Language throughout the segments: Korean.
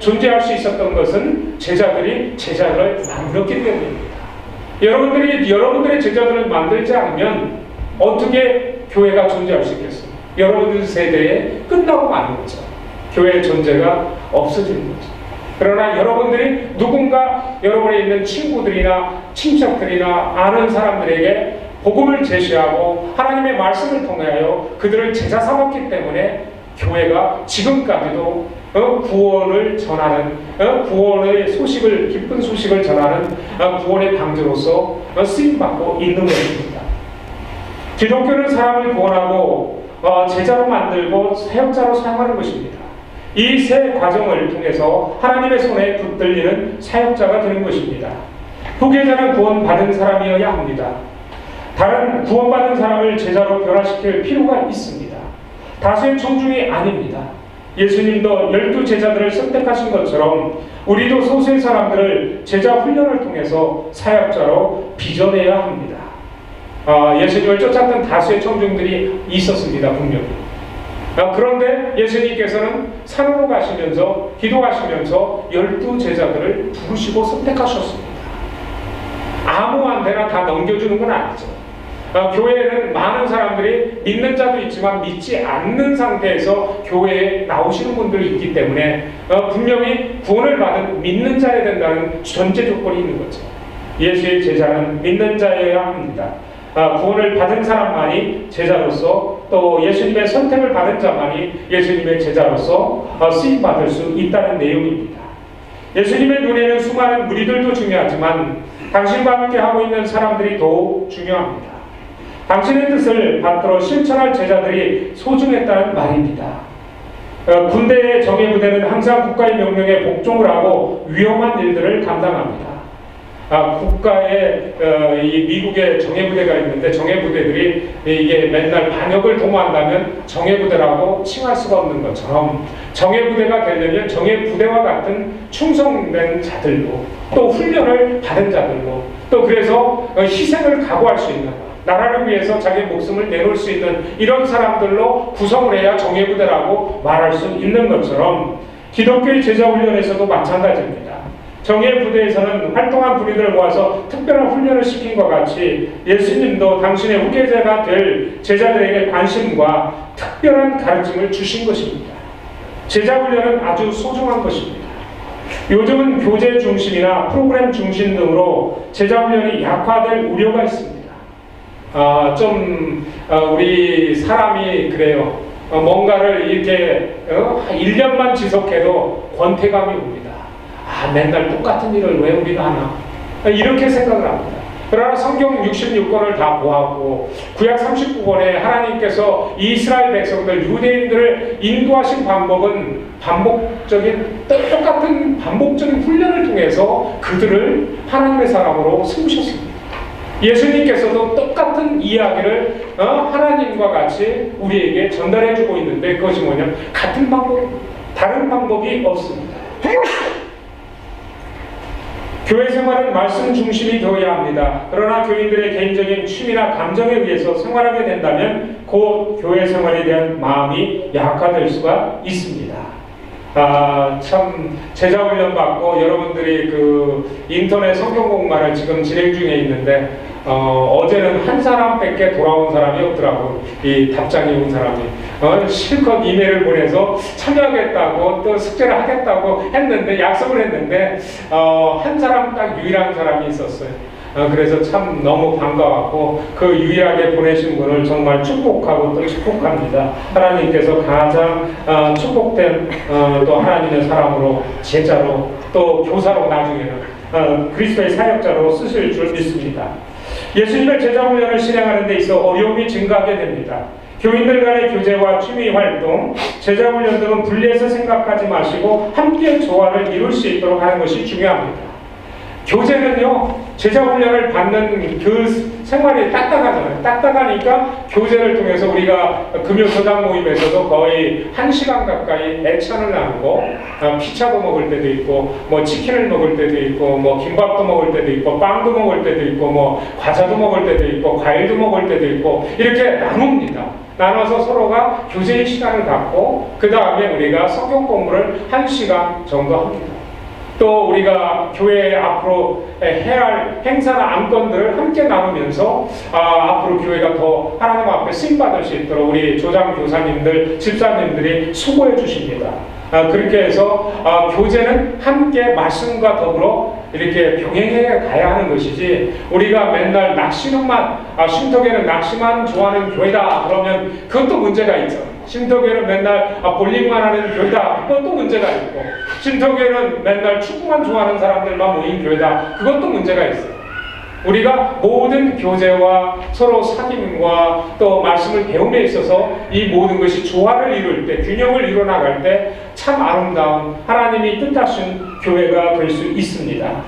존재할 수 있었던 것은 제자들이 제자를 만들었기 때문입니다. 여러분들이 여러분들의 제자들을 만들지 않으면 어떻게 교회가 존재할 수 있겠습니까? 여러분들 세대에 끝나고 마는 거죠. 교회의 존재가 없어지는 거죠. 그러나 여러분들이 누군가 여러분에 있는 친구들이나 친척들이나 아는 사람들에게 복음을 제시하고 하나님의 말씀을 통하여 그들을 제자 삼았기 때문에 교회가 지금까지도 어, 구원을 전하는 어, 구원의 소식을 기쁜 소식을 전하는 어, 구원의 방주로서 어, 쓰임 받고 있는 것입니다. 기독교는 사람을 구원하고 어, 제자로 만들고 사역자로 사용하는 것입니다. 이 세 과정을 통해서 하나님의 손에 붙들리는 사역자가 되는 것입니다. 후계자는 구원받은 사람이어야 합니다. 다른 구원받은 사람을 제자로 변화시킬 필요가 있습니다. 다수의 청중이 아닙니다. 예수님도 열두 제자들을 선택하신 것처럼 우리도 소수의 사람들을 제자 훈련을 통해서 사역자로 빚어내야 합니다. 어, 예수님을 쫓았던 다수의 청중들이 있었습니다. 분명히. 어, 그런데 예수님께서는 산으로 가시면서 기도하시면서 열두 제자들을 부르시고 선택하셨습니다. 아무한테나 다 넘겨주는 건 아니죠. 어, 교회에는 많은 사람들이 믿는 자도 있지만 믿지 않는 상태에서 교회에 나오시는 분들이 있기 때문에 어, 분명히 구원을 받은 믿는 자여야 된다는 전제 조건이 있는 거죠. 예수의 제자는 믿는 자여야 합니다. 어, 구원을 받은 사람만이 제자로서 또 예수님의 선택을 받은 자만이 예수님의 제자로서 어, 쓰임 받을 수 있다는 내용입니다. 예수님의 눈에는 수많은 무리들도 중요하지만 당신과 함께 하고 있는 사람들이 더 중요합니다. 당신의 뜻을 받들어 실천할 제자들이 소중했다는 말입니다. 어, 군대의 정예 부대는 항상 국가의 명령에 복종을 하고 위험한 일들을 감당합니다. 아, 국가의 어, 이 미국의 정예 부대가 있는데 정예 부대들이 이게 맨날 반역을 도모한다면 정예 부대라고 칭할 수가 없는 것처럼 정예 부대가 되려면 정예 부대와 같은 충성된 자들로 또 훈련을 받은 자들로 또 그래서 어, 희생을 각오할 수 있는 나라를 위해서 자기 목숨을 내놓을 수 있는 이런 사람들로 구성을 해야 정예부대라고 말할 수 있는 것처럼 기독교의 제자훈련에서도 마찬가지입니다. 정예부대에서는 활동한 부리들을 모아서 특별한 훈련을 시킨 것 같이 예수님도 당신의 후계자가 될 제자들에게 관심과 특별한 가르침을 주신 것입니다. 제자훈련은 아주 소중한 것입니다. 요즘은 교재 중심이나 프로그램 중심 등으로 제자훈련이 약화될 우려가 있습니다. 아, 좀 어, 우리 사람이 그래요. 어, 뭔가를 이렇게 어, 1년만 지속해도 권태감이 옵니다. 아, 맨날 똑같은 일을 왜 우리가 하나? 이렇게 생각을 합니다. 그러나 성경 66권을 다 보았고 구약 39권에 하나님께서 이스라엘 백성들 유대인들을 인도하신 방법은 반복적인 똑같은 반복적인 훈련을 통해서 그들을 하나님의 사람으로 세우셨습니다. 예수님께서도 똑같은 이야기를 어, 하나님과 같이 우리에게 전달해주고 있는데 그것이 뭐냐 같은 방법, 다른 방법이 없습니다. 교회 생활은 말씀 중심이 되어야 합니다. 그러나 교인들의 개인적인 취미나 감정에 의해서 생활하게 된다면 곧 교회 생활에 대한 마음이 약화될 수가 있습니다. 아, 참, 제자 훈련 받고 여러분들이 그 인터넷 성경 공부를 지금 진행 중에 있는데, 어, 어제는 한 사람밖에 돌아온 사람이 없더라고. 이 답장이 온 사람이. 어, 실컷 이메일을 보내서 참여하겠다고 또 숙제를 하겠다고 했는데, 약속을 했는데, 어, 한 사람 딱 유일한 사람이 있었어요. 어, 그래서 참 너무 반가웠고 그 유일하게 보내신 분을 정말 축복하고 또 축복합니다. 하나님께서 가장 어, 축복된 어, 또 하나님의 사람으로 제자로 또 교사로 나중에는 어, 그리스도의 사역자로 쓰실 줄 믿습니다. 예수님의 제자 훈련을 실행하는 데 있어 어려움이 증가하게 됩니다. 교인들 간의 교제와 취미 활동, 제자 훈련 등은 분리해서 생각하지 마시고 함께 조화를 이룰 수 있도록 하는 것이 중요합니다. 교제는요, 제자 훈련을 받는 그 생활이 딱딱하잖아요. 딱딱하니까 교제를 통해서 우리가 금요 교당 모임에서도 거의 한 시간 가까이 애찬을 나누고 어, 피차도 먹을 때도 있고 뭐 치킨을 먹을 때도 있고 뭐 김밥도 먹을 때도 있고 빵도 먹을 때도 있고 뭐 과자도 먹을 때도 있고 과일도 먹을 때도 있고 이렇게 나눕니다. 나눠서 서로가 교제의 시간을 갖고 그 다음에 우리가 성경 공부를 한 시간 정도 합니다. 또 우리가 교회 앞으로 해야 할 행사나 안건들을 함께 나누면서 아, 앞으로 교회가 더 하나님 앞에 쓰임 받을 수 있도록 우리 조장 교사님들, 집사님들이 수고해 주십니다. 아, 그렇게 해서 아, 교제는 함께 말씀과 더불어 이렇게 병행해 가야 하는 것이지 우리가 맨날 낚시는만 아, 쉼터교는 낚시만 좋아하는 교회다 그러면 그것도 문제가 있죠. 쉼터교는 맨날 아, 볼링만 하는 교회다. 그것도 문제가 있고. 쉼터교는 맨날 축구만 좋아하는 사람들만 모인 교회다. 그것도 문제가 있어요. 우리가 모든 교제와 서로 사귐과 또 말씀을 배움에 있어서 이 모든 것이 조화를 이룰 때, 균형을 이뤄 나갈 때 참 아름다운 하나님이 뜻하신 교회가 될 수 있습니다.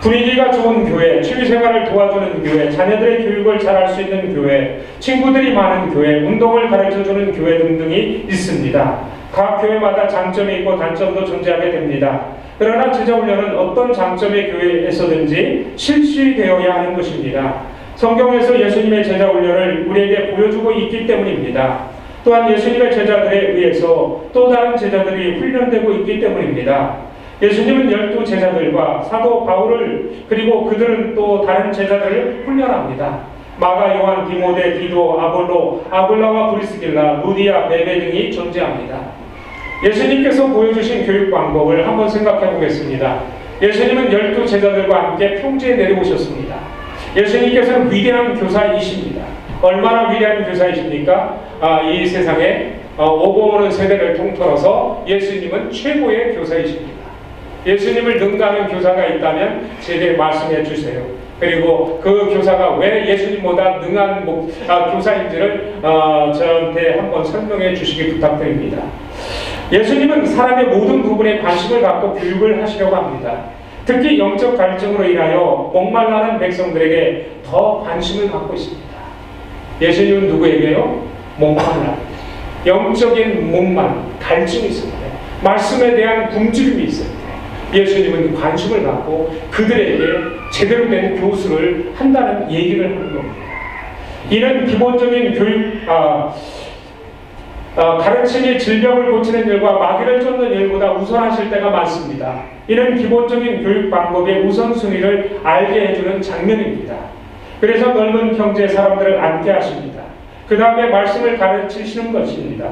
분위기가 좋은 교회, 취미생활을 도와주는 교회, 자녀들의 교육을 잘할 수 있는 교회, 친구들이 많은 교회, 운동을 가르쳐주는 교회 등등이 있습니다. 각 교회마다 장점이 있고 단점도 존재하게 됩니다. 그러나 제자훈련은 어떤 장점의 교회에서든지 실시되어야 하는 것입니다. 성경에서 예수님의 제자 훈련을 우리에게 보여주고 있기 때문입니다. 또한 예수님의 제자들에 의해서 또 다른 제자들이 훈련되고 있기 때문입니다. 예수님은 열두 제자들과 사도 바울을 그리고 그들은 또 다른 제자들을 훈련합니다. 마가, 요한, 디모데, 디도, 아볼로, 아볼라와 브리스길라, 루디아, 베베 등이 존재합니다. 예수님께서 보여주신 교육 방법을 한번 생각해 보겠습니다. 예수님은 열두 제자들과 함께 평지에 내려오셨습니다. 예수님께서는 위대한 교사이십니다. 얼마나 위대한 교사이십니까? 아, 이 세상에 어, 오고 오는 세대를 통틀어서 예수님은 최고의 교사이십니다. 예수님을 능가하는 교사가 있다면 제게 말씀해 주세요. 그리고 그 교사가 왜 예수님보다 능한 목, 아, 교사인지를 어, 저한테 한번 설명해 주시기 부탁드립니다. 예수님은 사람의 모든 부분에 관심을 갖고 교육을 하시려고 합니다. 특히 영적 갈증으로 인하여 목말라는 백성들에게 더 관심을 갖고 있습니다. 예수님은 누구에게요? 목말라. 영적인 목만, 갈증이 있습니다. 말씀에 대한 굶주림이 있습니다. 예수님은 관심을 갖고 그들에게 제대로 된 교수를 한다는 얘기를 하는 겁니다. 이는 기본적인 교육, 아, 어, 가르침이 질병을 고치는 일과 마귀를 쫓는 일보다 우선하실 때가 많습니다. 이는 기본적인 교육 방법의 우선순위를 알게 해주는 장면입니다. 그래서 넓은 경제 사람들을 앉게 하십니다. 그 다음에 말씀을 가르치시는 것입니다.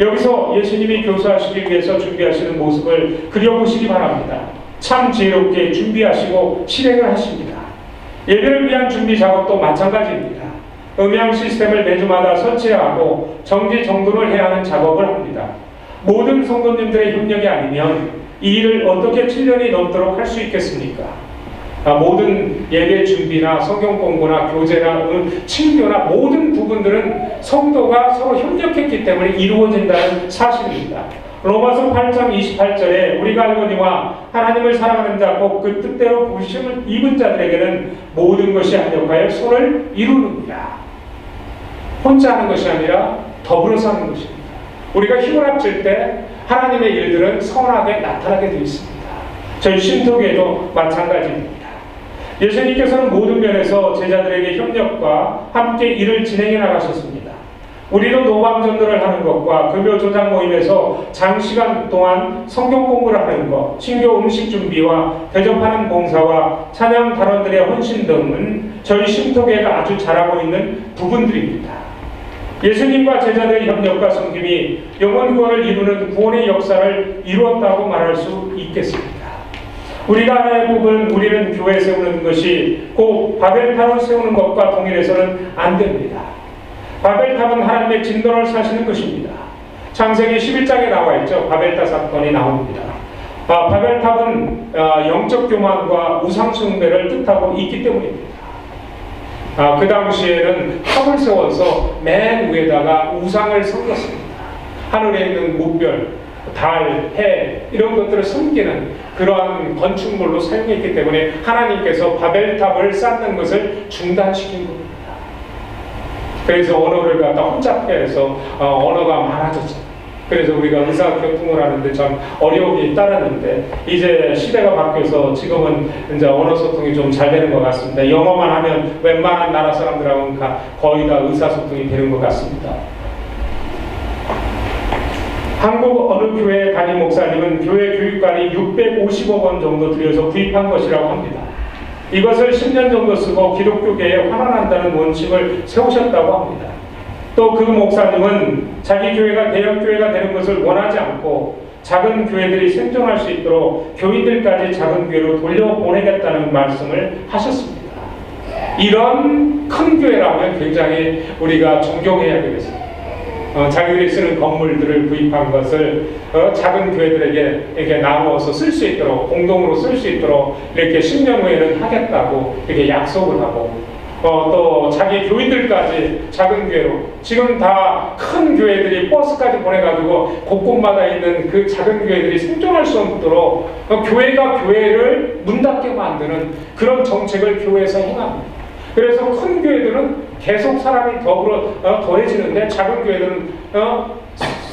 여기서 예수님이 교사하시기 위해서 준비하시는 모습을 그려보시기 바랍니다. 참 지혜롭게 준비하시고 실행을 하십니다. 예배를 위한 준비 작업도 마찬가지입니다. 음향 시스템을 매주마다 설치하고 정지 정돈을 해야 하는 작업을 합니다. 모든 성도님들의 협력이 아니면 이 일을 어떻게 7년이 넘도록 할 수 있겠습니까? 아, 모든 예배 준비나 성경 공부나 교제나 친교나 모든 부분들은 성도가 서로 협력했기 때문에 이루어진다는 사실입니다. 로마서 8장 28절에 우리가 알거니와 하나님을 사랑하는 자곧그 뜻대로 부르심을 입은 자들에게는 모든 것이 합력하여 손을 이루느니라. 혼자 하는 것이 아니라 더불어서 하는 것입니다. 우리가 힘을 합칠 때 하나님의 일들은 선하게 나타나게 되어 있습니다. 저희 신토교회도 마찬가지입니다. 예수님께서는 모든 면에서 제자들에게 협력과 함께 일을 진행해 나가셨습니다. 우리도 노방전도를 하는 것과 금요 조장 모임에서 장시간 동안 성경 공부를 하는 것, 신교 음식 준비와 대접하는 봉사와 찬양 단원들의 헌신 등은 저희 신토교회가 아주 잘하고 있는 부분들입니다. 예수님과 제자들의 협력과 섬김이 영원 구원을 이루는 구원의 역사를 이루었다고 말할 수 있겠습니다. 우리가 하나의 부분 우리는 교회 세우는 것이 곧 바벨탑을 세우는 것과 동일해서는 안 됩니다. 바벨탑은 하나님의 진노를 사시는 것입니다. 창세기 11장에 나와 있죠. 바벨탑 사건이 나옵니다. 아, 바벨탑은 아, 영적 교만과 우상 숭배를 뜻하고 있기 때문입니다. 아, 그 당시에는 탑을 세워서 맨 위에다가 우상을 섬겼습니다. 하늘에 있는 무별, 달, 해 이런 것들을 섬기는 그러한 건축물로 사용했기 때문에 하나님께서 바벨탑을 쌓는 것을 중단시킨 겁니다. 그래서 언어를 갖다 혼잡해서 어, 언어가 많아졌죠. 그래서 우리가 의사 교통을 하는데 참 어려움이 따랐는데 이제 시대가 바뀌어서 지금은 이제 언어 소통이 좀 잘 되는 것 같습니다. 영어만 하면 웬만한 나라 사람들하고는 거의 다 의사 소통이 되는 것 같습니다. 한국 어느 교회 담임 목사님은 교회 교육관이 650억 원 정도 들여서 구입한 것이라고 합니다. 이것을 10년 정도 쓰고 기독교계에 환원한다는 원칙을 세우셨다고 합니다. 또 그 목사님은 자기 교회가 대형교회가 되는 것을 원하지 않고 작은 교회들이 생존할 수 있도록 교인들까지 작은 교회로 돌려보내겠다는 말씀을 하셨습니다. 이런 큰 교회라면 굉장히 우리가 존경해야 되겠습니다. 어, 자기들이 쓰는 건물들을 구입한 것을 어, 작은 교회들에게 이렇게 나누어서 쓸 수 있도록 공동으로 쓸 수 있도록 이렇게 10년 후에는 하겠다고 이렇게 약속을 하고 어, 또 자기 교인들까지 작은 교회로 지금 다 큰 교회들이 버스까지 보내가지고 곳곳마다 있는 그 작은 교회들이 생존할 수 없도록 어, 교회가 교회를 문 닫게 만드는 그런 정책을 교회에서 행합니다. 그래서 큰 교회들은 계속 사람이 더불어 어, 더해지는데 작은 교회들은 어,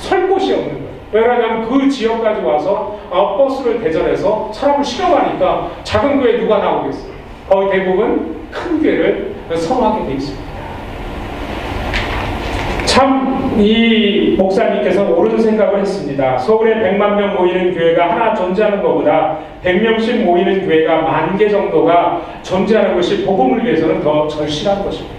설 곳이 없는 거예요. 왜냐하면 그 지역까지 와서 어, 버스를 대절해서 사람을 실어가니까 작은 교회 누가 나오겠어요? 거의 대부분 큰 교회를 선호하게 돼 있습니다. 참 이 목사님께서 옳은 생각을 했습니다. 서울에 100만 명 모이는 교회가 하나 존재하는 것보다 100명씩 모이는 교회가 만 개 정도가 존재하는 것이 복음을 위해서는 더 절실한 것입니다.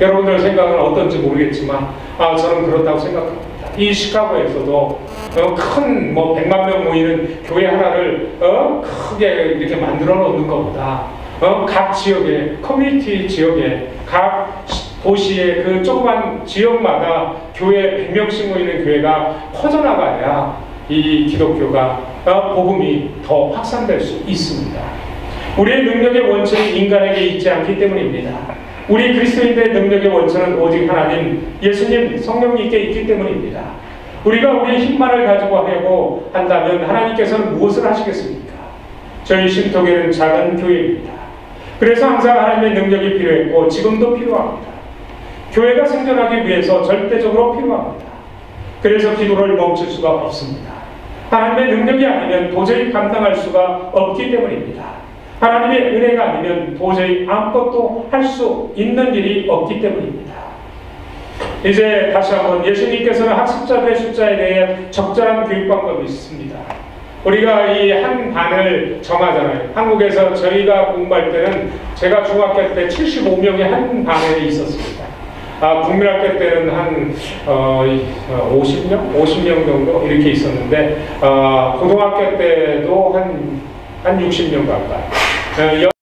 여러분들 생각은 어떤지 모르겠지만 아, 저는 그렇다고 생각합니다. 이 시카고에서도 어, 큰뭐 100만 명 모이는 교회 하나를 어, 크게 이렇게 만들어 놓는 것보다 어, 각 지역에 커뮤니티 지역에 각 도시의 그 조그만 지역마다 교회 100명씩 모이는 교회가 퍼져나가야 이 기독교가 어, 복음이 더 확산될 수 있습니다. 우리의 능력의 원천이 인간에게 있지 않기 때문입니다. 우리 그리스도인들의 능력의 원천은 오직 하나님, 예수님, 성령님께 있기 때문입니다. 우리가 우리의 힘만을 가지고 하려고 한다면 하나님께서는 무엇을 하시겠습니까? 저희 신토교는 작은 교회입니다. 그래서 항상 하나님의 능력이 필요했고 지금도 필요합니다. 교회가 생존하기 위해서 절대적으로 필요합니다. 그래서 기도를 멈출 수가 없습니다. 하나님의 능력이 아니면 도저히 감당할 수가 없기 때문입니다. 하나님의 은혜가 아니면 도저히 아무것도 할 수 있는 일이 없기 때문입니다. 이제 다시 한번 예수님께서는 학습자들의 숫자에 대해 적절한 교육 방법이 있습니다. 우리가 이 한 반을 정하잖아요. 한국에서 저희가 공부할 때는 제가 중학교 때 75명이 한 반에 있었습니다. 아, 국민학교 때는 한 어, 50명, 50명 정도 이렇게 있었는데 어, 고등학교 때도 한, 한 60명 가까이. 어,